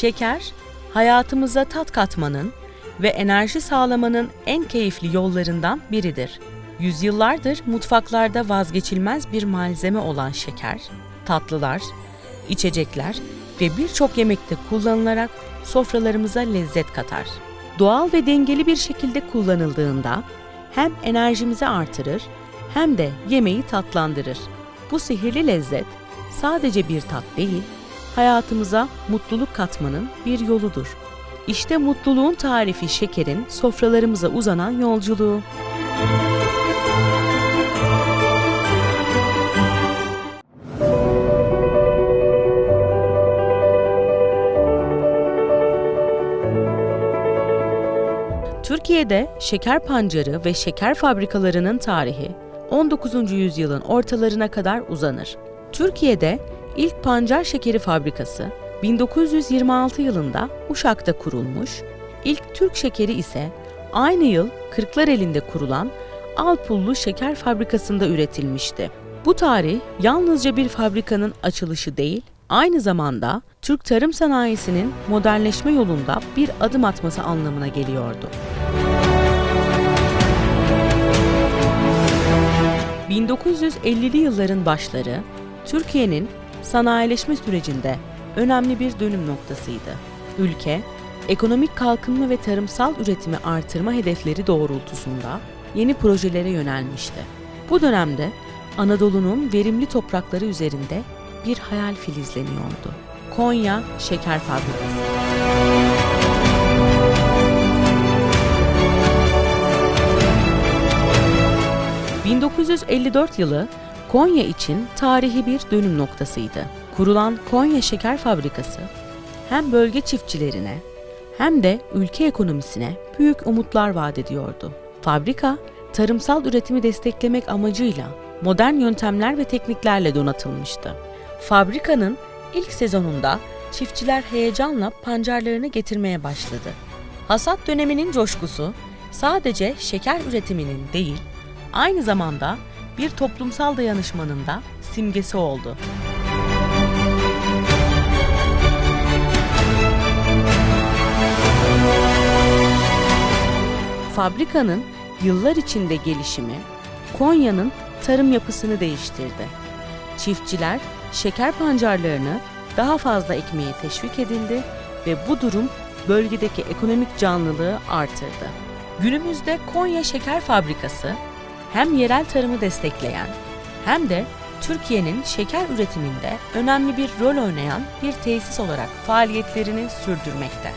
Şeker, hayatımıza tat katmanın ve enerji sağlamanın en keyifli yollarından biridir. Yüzyıllardır mutfaklarda vazgeçilmez bir malzeme olan şeker, tatlılar, içecekler ve birçok yemekte kullanılarak sofralarımıza lezzet katar. Doğal ve dengeli bir şekilde kullanıldığında hem enerjimizi artırır hem de yemeği tatlandırır. Bu sihirli lezzet sadece bir tat değil, hayatımıza mutluluk katmanın bir yoludur. İşte mutluluğun tarifi şekerin sofralarımıza uzanan yolculuğu. Türkiye'de şeker pancarı ve şeker fabrikalarının tarihi 19. yüzyılın ortalarına kadar uzanır. Türkiye'de ilk pancar şekeri fabrikası 1926 yılında Uşak'ta kurulmuş, ilk Türk şekeri ise aynı yıl Kırklareli'nde kurulan Alpullu Şeker Fabrikası'nda üretilmişti. Bu tarih yalnızca bir fabrikanın açılışı değil, aynı zamanda Türk tarım sanayisinin modernleşme yolunda bir adım atması anlamına geliyordu. 1950'li yılların başları Türkiye'nin sanayileşme sürecinde önemli bir dönüm noktasıydı. Ülke, ekonomik kalkınma ve tarımsal üretimi artırma hedefleri doğrultusunda yeni projelere yönelmişti. Bu dönemde Anadolu'nun verimli toprakları üzerinde bir hayal filizleniyordu. Konya Şeker Fabrikası. 1954 yılı Konya için tarihi bir dönüm noktasıydı. Kurulan Konya Şeker Fabrikası hem bölge çiftçilerine hem de ülke ekonomisine büyük umutlar vaat ediyordu. Fabrika, tarımsal üretimi desteklemek amacıyla modern yöntemler ve tekniklerle donatılmıştı. Fabrikanın ilk sezonunda çiftçiler heyecanla pancarlarını getirmeye başladı. Hasat döneminin coşkusu sadece şeker üretiminin değil, aynı zamanda bir toplumsal dayanışmanın da simgesi oldu. Fabrikanın yıllar içinde gelişimi Konya'nın tarım yapısını değiştirdi. Çiftçiler şeker pancarlarını daha fazla ekmeye teşvik edildi ve bu durum bölgedeki ekonomik canlılığı artırdı. Günümüzde Konya Şeker Fabrikası hem yerel tarımı destekleyen hem de Türkiye'nin şeker üretiminde önemli bir rol oynayan bir tesis olarak faaliyetlerini sürdürmekte.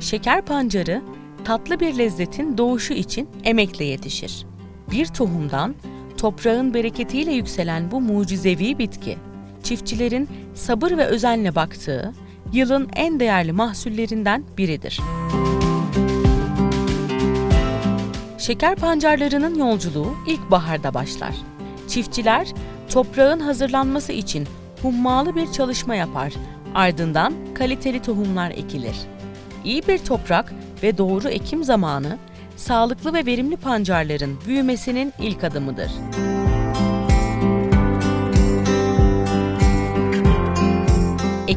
Şeker pancarı tatlı bir lezzetin doğuşu için emekle yetişir. Bir tohumdan toprağın bereketiyle yükselen bu mucizevi bitki, çiftçilerin sabır ve özenle baktığı yılın en değerli mahsullerinden biridir. Şeker pancarlarının yolculuğu ilkbaharda başlar. Çiftçiler toprağın hazırlanması için hummalı bir çalışma yapar. Ardından kaliteli tohumlar ekilir. İyi bir toprak ve doğru ekim zamanı sağlıklı ve verimli pancarların büyümesinin ilk adımıdır.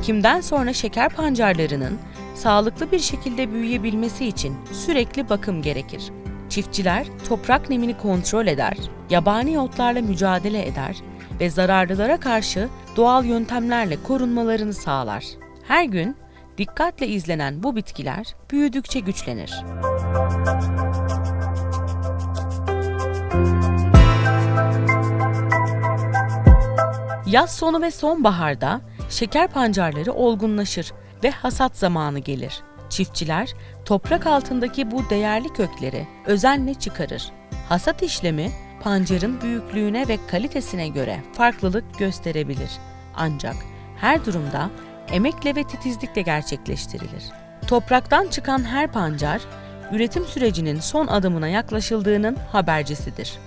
Ekimden sonra şeker pancarlarının sağlıklı bir şekilde büyüyebilmesi için sürekli bakım gerekir. Çiftçiler toprak nemini kontrol eder, yabani otlarla mücadele eder ve zararlılara karşı doğal yöntemlerle korunmalarını sağlar. Her gün dikkatle izlenen bu bitkiler büyüdükçe güçlenir. Yaz sonu ve sonbaharda şeker pancarları olgunlaşır ve hasat zamanı gelir. Çiftçiler toprak altındaki bu değerli kökleri özenle çıkarır. Hasat işlemi pancarın büyüklüğüne ve kalitesine göre farklılık gösterebilir. Ancak her durumda emekle ve titizlikle gerçekleştirilir. Topraktan çıkan her pancar, üretim sürecinin son adımına yaklaşıldığının habercisidir.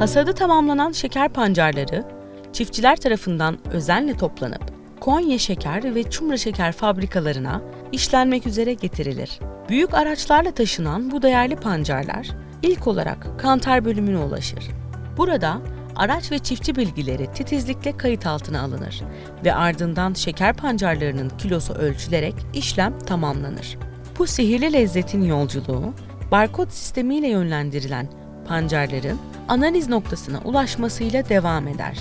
Hasadı tamamlanan şeker pancarları, çiftçiler tarafından özenle toplanıp Konya Şeker ve Çumra Şeker fabrikalarına işlenmek üzere getirilir. Büyük araçlarla taşınan bu değerli pancarlar ilk olarak kantar bölümüne ulaşır. Burada araç ve çiftçi bilgileri titizlikle kayıt altına alınır ve ardından şeker pancarlarının kilosu ölçülerek işlem tamamlanır. Bu sihirli lezzetin yolculuğu, barkod sistemiyle yönlendirilen pancarların analiz noktasına ulaşmasıyla devam eder.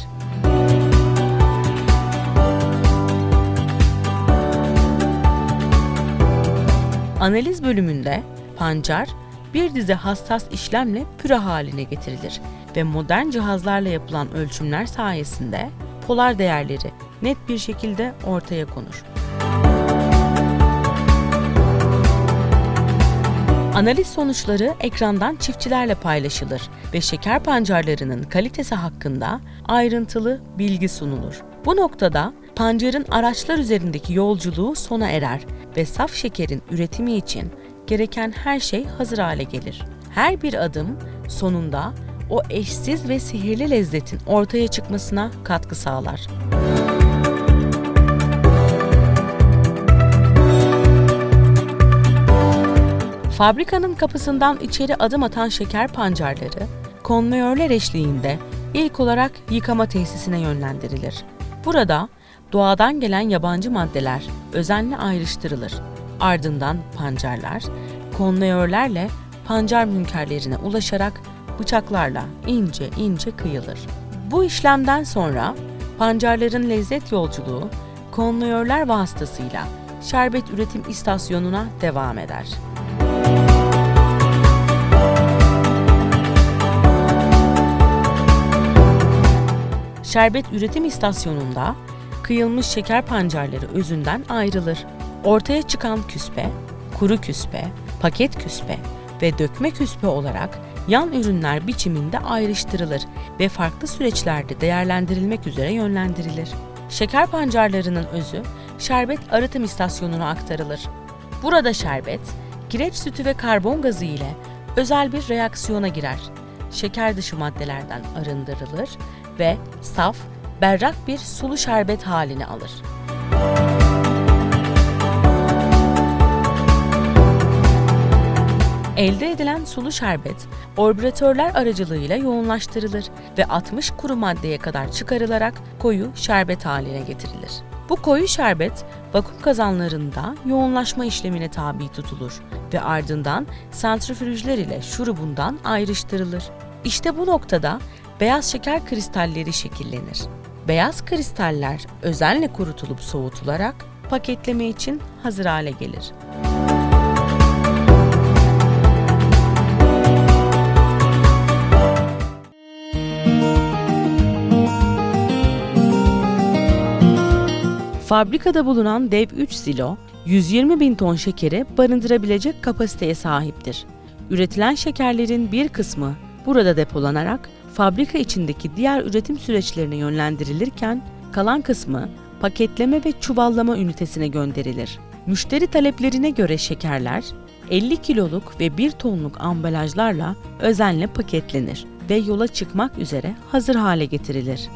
Analiz bölümünde pancar bir dizi hassas işlemle püre haline getirilir ve modern cihazlarla yapılan ölçümler sayesinde polar değerleri net bir şekilde ortaya konur. Analiz sonuçları ekrandan çiftçilerle paylaşılır ve şeker pancarlarının kalitesi hakkında ayrıntılı bilgi sunulur. Bu noktada pancarın araçlar üzerindeki yolculuğu sona erer ve saf şekerin üretimi için gereken her şey hazır hale gelir. Her bir adım sonunda o eşsiz ve sihirli lezzetin ortaya çıkmasına katkı sağlar. Fabrikanın kapısından içeri adım atan şeker pancarları, konveyörler eşliğinde ilk olarak yıkama tesisine yönlendirilir. Burada doğadan gelen yabancı maddeler özenle ayrıştırılır. Ardından pancarlar, konveyörlerle pancar münkerlerine ulaşarak bıçaklarla ince ince kıyılır. Bu işlemden sonra pancarların lezzet yolculuğu konveyörler vasıtasıyla şerbet üretim istasyonuna devam eder. Şerbet üretim istasyonunda kıyılmış şeker pancarları özünden ayrılır. Ortaya çıkan küspe, kuru küspe, paket küspe ve dökme küspe olarak yan ürünler biçiminde ayrıştırılır ve farklı süreçlerde değerlendirilmek üzere yönlendirilir. Şeker pancarlarının özü şerbet arıtım istasyonuna aktarılır. Burada şerbet, kireç sütü ve karbon gazı ile özel bir reaksiyona girer. Şeker dışı maddelerden arındırılır ve saf, berrak bir sulu şerbet halini alır. Elde edilen sulu şerbet, orbüratörler aracılığıyla yoğunlaştırılır ve 60 kuru maddeye kadar çıkarılarak koyu şerbet haline getirilir. Bu koyu şerbet vakum kazanlarında yoğunlaşma işlemine tabi tutulur ve ardından santrifüjler ile şurubundan ayrıştırılır. İşte bu noktada beyaz şeker kristalleri şekillenir. Beyaz kristaller özenle kurutulup soğutularak paketleme için hazır hale gelir. Fabrikada bulunan dev 3 silo, 120 bin ton şekeri barındırabilecek kapasiteye sahiptir. Üretilen şekerlerin bir kısmı burada depolanarak fabrika içindeki diğer üretim süreçlerine yönlendirilirken kalan kısmı paketleme ve çuvallama ünitesine gönderilir. Müşteri taleplerine göre şekerler 50 kiloluk ve 1 tonluk ambalajlarla özenle paketlenir ve yola çıkmak üzere hazır hale getirilir.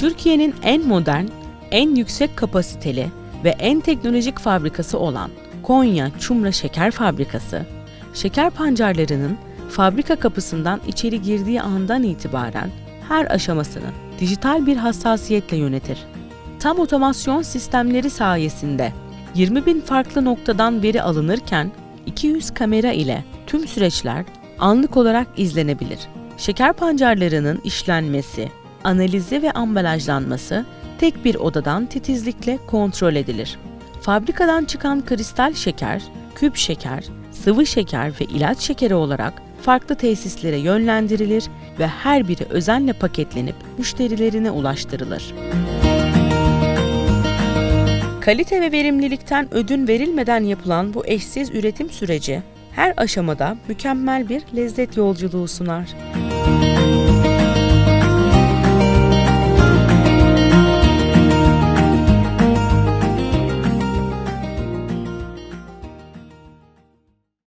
Türkiye'nin en modern, en yüksek kapasiteli ve en teknolojik fabrikası olan Konya Çumra Şeker Fabrikası, şeker pancarlarının fabrika kapısından içeri girdiği andan itibaren her aşamasını dijital bir hassasiyetle yönetir. Tam otomasyon sistemleri sayesinde 20 bin farklı noktadan veri alınırken 200 kamera ile tüm süreçler anlık olarak izlenebilir. Şeker pancarlarının işlenmesi, analizi ve ambalajlanması tek bir odadan titizlikle kontrol edilir. Fabrikadan çıkan kristal şeker, küp şeker, sıvı şeker ve ilaç şekeri olarak farklı tesislere yönlendirilir ve her biri özenle paketlenip müşterilerine ulaştırılır. Kalite ve verimlilikten ödün verilmeden yapılan bu eşsiz üretim süreci her aşamada mükemmel bir lezzet yolculuğu sunar.